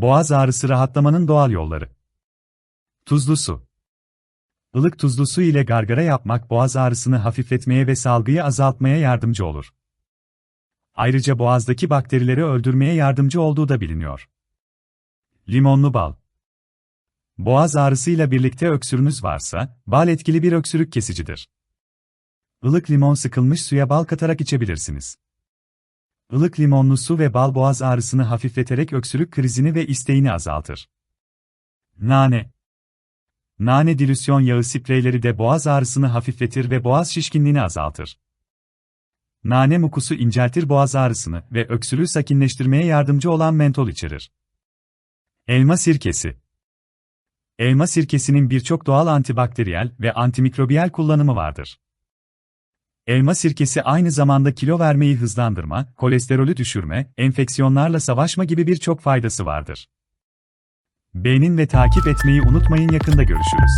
Boğaz ağrısı rahatlamanın doğal yolları. Tuzlu su. Ilık tuzlu su ile gargara yapmak boğaz ağrısını hafifletmeye ve salgıyı azaltmaya yardımcı olur. Ayrıca boğazdaki bakterileri öldürmeye yardımcı olduğu da biliniyor. Limonlu bal. Boğaz ağrısıyla birlikte öksürünüz varsa, bal etkili bir öksürük kesicidir. Ilık limon sıkılmış suya bal katarak içebilirsiniz. Ilık limonlu su ve bal boğaz ağrısını hafifleterek öksürük krizini ve isteğini azaltır. Nane Nane dilüsyon yağı spreyleri de boğaz ağrısını hafifletir ve boğaz şişkinliğini azaltır. Nane mukusu inceltir boğaz ağrısını ve öksürüğü sakinleştirmeye yardımcı olan mentol içerir. Elma sirkesi Elma sirkesinin birçok doğal antibakteriyel ve antimikrobiyal kullanımı vardır. Elma sirkesi aynı zamanda kilo vermeyi hızlandırma, kolesterolü düşürme, enfeksiyonlarla savaşma gibi birçok faydası vardır. Beğenin ve takip etmeyi unutmayın yakında görüşürüz.